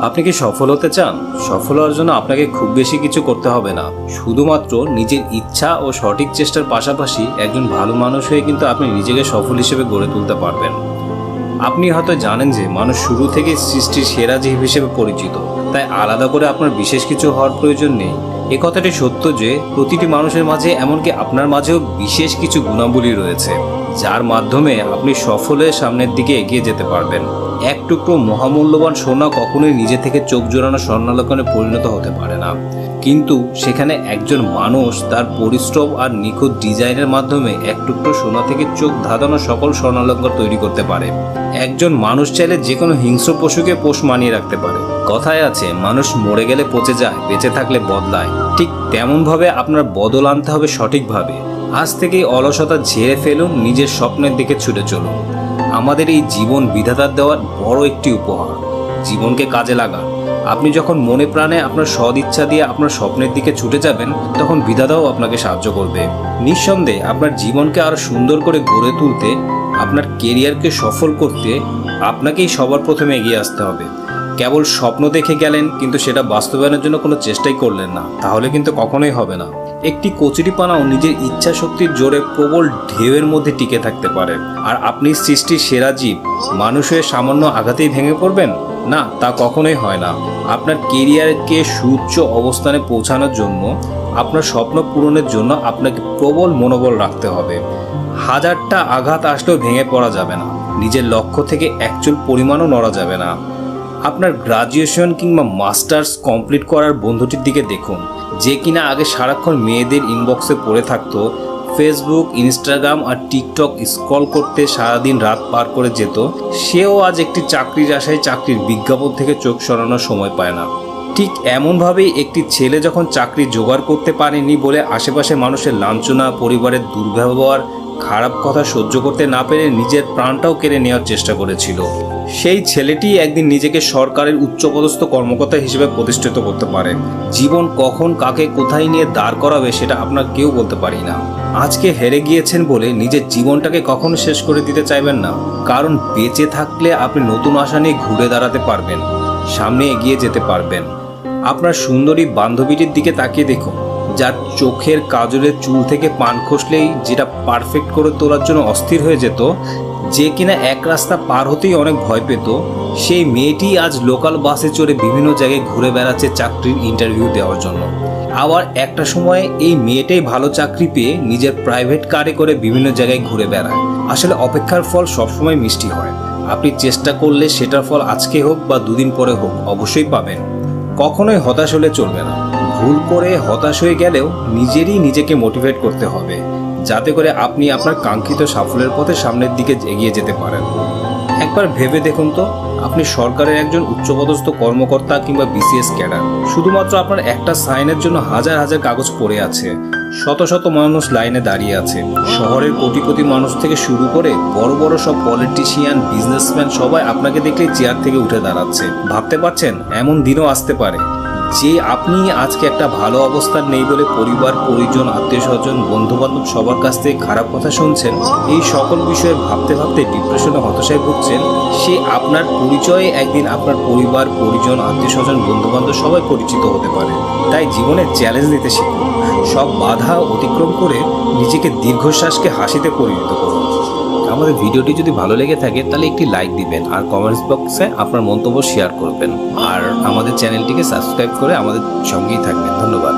আপনি কি সফল হতে চান? সফল হওয়ার জন্য আপনাকে খুব বেশি কিছু করতে হবে না। শুধুমাত্র নিজের ইচ্ছা ও সঠিক চেষ্টার পাশাপাশি একজন ভালো মানুষ হয়ে কিন্তু আপনি নিজেকে সফল হিসেবে গড়ে তুলতে পারবেন। আপনি হয়তো জানেন যে মানুষ শুরু থেকে সৃষ্টির সেরা জীব হিসেবে পরিচিত। তাই আলাদা করে আপনার বিশেষ কিছু হওয়ার প্রয়োজন নেই। এ কথাটি সত্য যে প্রতিটি মানুষের মাঝে এমনকি আপনার মাঝেও বিশেষ কিছু গুণাবলী রয়েছে, যার মাধ্যমে আপনি সফলের সামনের দিকে এগিয়ে যেতে পারবেন। এক টুকরো মহামূল্যবান সোনা কখনোই নিজে থেকে চোখ জোড়ানো স্বর্ণালঙ্কারে পরিণত হতে পারে না। কিন্তু সেখানে একজন মানুষ তার পরিশ্রম আর নিখুঁত ডিজাইনের মাধ্যমে এক টুকরো সোনা থেকে চোখ ধাঁধানো সকল স্বর্ণালঙ্কার তৈরি করতে পারে। একজন মানুষ চাইলে যে কোনো হিংস্র পশুকে পোষ মানিয়ে রাখতে পারে। কথায় আছে, মানুষ মরে গেলে পচে যায়, বেঁচে থাকলে বদলায়। ঠিক তেমনভাবে আপনার বদল আনতে হবে সঠিকভাবে। আজ থেকেই অলসতা ঝেড়ে ফেলুন, নিজের স্বপ্নের দিকে ছুটে চলুন। আমাদের এই জীবন বিধাতার দেওয়ার বড় একটি উপহার। জীবনকে কাজে লাগান আপনি যখন মনে প্রাণে আপনার সদ ইচ্ছা দিয়ে আপনার স্বপ্নের দিকে ছুটে যাবেন, তখন বিধাতাও আপনাকে সাহায্য করবে। নিঃসন্দেহে আপনার জীবনকে আরও সুন্দর করে গড়ে তুলতে, আপনার কেরিয়ারকে সফল করতে আপনাকেই সবার প্রথমে এগিয়ে আসতে হবে। কেবল স্বপ্ন দেখে গেলেন, কিন্তু সেটা বাস্তবায়নের জন্য কোনো চেষ্টাই করলেন না। তাহলে কিন্তু কখনোই হবে না। একটি কচুরিপানাও নিজের ইচ্ছা শক্তির জোরে প্রবল ঢেউয়ের মধ্যে টিকে থাকতে পারে। আর আপনি সৃষ্টির সেরা জীব, মানুষের সামান্য আঘাতেই ভেঙে পড়বেন? না, তা কখনোই হয় না। আপনার কেরিয়ারকে সুউচ্চ অবস্থানে পৌঁছানোর জন্য, আপনার স্বপ্ন পূরণের জন্য আপনাকে প্রবল মনোবল রাখতে হবে। হাজারটা আঘাত আসলেও ভেঙে পড়া যাবে না। নিজের লক্ষ্য থেকে অ্যাকচুয়াল পরিমাণও নড়া যাবে না। আপনার গ্রাজুয়েশন কিংবা মাস্টার্স কমপ্লিট করার বন্ধুটির দিকে দেখুন। যে কিনা আগে সারাক্ষণ মেয়েদের ইনবক্সে পড়ে থাকতো ফেসবুক ইনস্টাগ্রাম আর টিকটক স্ক্রল করতে সারাদিন রাত পার করে যেত, সেও আজ একটি চাকরির আশায় চাকরির বিজ্ঞাপন থেকে চোখ সরানোর সময় পায় না। ঠিক এমনভাবেই একটি ছেলে যখন চাকরি জোগাড় করতে পারেনি বলে আশেপাশে মানুষের লাঞ্ছনা, পরিবারের দুর্ব্যবহার, খারাপ কথা সহ্য করতে না পেরে নিজের প্রাণটাও কেড়ে নেওয়ার চেষ্টা করেছিল। সেই ছেলেটি একদিন নিজেকে সরকারের উচ্চপদস্থ কর্মকর্তা হিসেবে প্রতিষ্ঠিত করতে পারে। জীবন কখন কাকে কোথায় নিয়ে দাঁড় করাবে সেটা আপনার কেউ বলতে পারি না। আজকে হেরে গিয়েছেন বলে নিজের জীবনটাকে কখনো শেষ করে দিতে চাইবেন না। কারণ বেঁচে থাকলে আপনি নতুন আশা নিয়ে ঘুরে দাঁড়াতে পারবেন, সামনে এগিয়ে যেতে পারবেন। আপনার সুন্দরী বান্ধবীটির দিকে তাকিয়ে দেখুন। যার চোখের কাজলের চুল থেকে পান খসলেই যেটা পারফেক্ট করে তোলার জন্য অস্থির হয়ে যেত, যে কিনা এক রাস্তা পার হতেই অনেক ভয় পেত, সেই মেয়েটি আজ লোকাল বাসে চড়ে বিভিন্ন জায়গায় ঘুরে বেড়াচ্ছে চাকরির ইন্টারভিউ দেওয়ার জন্য। আবার একটা সময়ে এই মেয়েটাই ভালো চাকরি পেয়ে নিজের প্রাইভেট কারে করে বিভিন্ন জায়গায় ঘুরে বেড়ায়। আসলে অপেক্ষার ফল সবসময় মিষ্টি হয়। আপনি চেষ্টা করলে সেটার ফল আজকে হোক বা দুদিন পরে হোক, অবশ্যই পাবেন। কখনোই হতাশ হলে চলবে না। ভুল করে হতাশ হয়ে গেলেও নিজেরই নিজেকে মোটিভেট করতে হবে, যাতে করে আপনি আপনার কাঙ্ক্ষিত সাফল্যের পথে সামনের দিকে এগিয়ে যেতে পারেন। একবার ভেবে দেখুন তো, আপনি সরকারের একজন উচ্চপদস্থ কর্মকর্তা কিংবা বিসিএস ক্যাডার, শুধুমাত্র আপনার একটা সাইনের জন্য হাজার হাজার কাগজ পড়ে আছে, শত শত মানুষ লাইনে দাঁড়িয়ে আছে, শহরের কোটি কোটি মানুষ থেকে শুরু করে বড় বড় সব পলিটিশিয়ান বিজনেসম্যান সবাই আপনাকে দেখলে চেয়ার থেকে উঠে দাঁড়াচ্ছে। ভাবতে পারছেন? এমন দিনও আসতে পারে। যে আপনি আজকে একটা ভালো অবস্থান নেই বলে পরিবার, পরিজন আত্মীয় স্বজন বন্ধু বান্ধব সবার কাছ থেকে খারাপ কথা শুনছেন, এই সকল বিষয়ে ভাবতে ভাবতে ডিপ্রেশনে হতাশায় ভুগছেন, সে আপনার পরিচয়ে একদিন আপনার পরিবার, পরিজন আত্মীয় স্বজন বন্ধু বান্ধব সবাই পরিচিত হতে পারে। তাই জীবনে চ্যালেঞ্জ নিতে শিখুন। সব বাধা অতিক্রম করে নিজেকে দীর্ঘশ্বাসকে হাসিতে পরিণত করুন। আমাদের ভিডিওটি যদি ভালো লেগে থাকে, তাহলে একটি লাইক দিবেন আর কমেন্টস বক্সে আপনার মন্তব্য শেয়ার করবেন। আর আমাদের চ্যানেলটিকে সাবস্ক্রাইব করে আমাদের সঙ্গেই থাকবেন। ধন্যবাদ।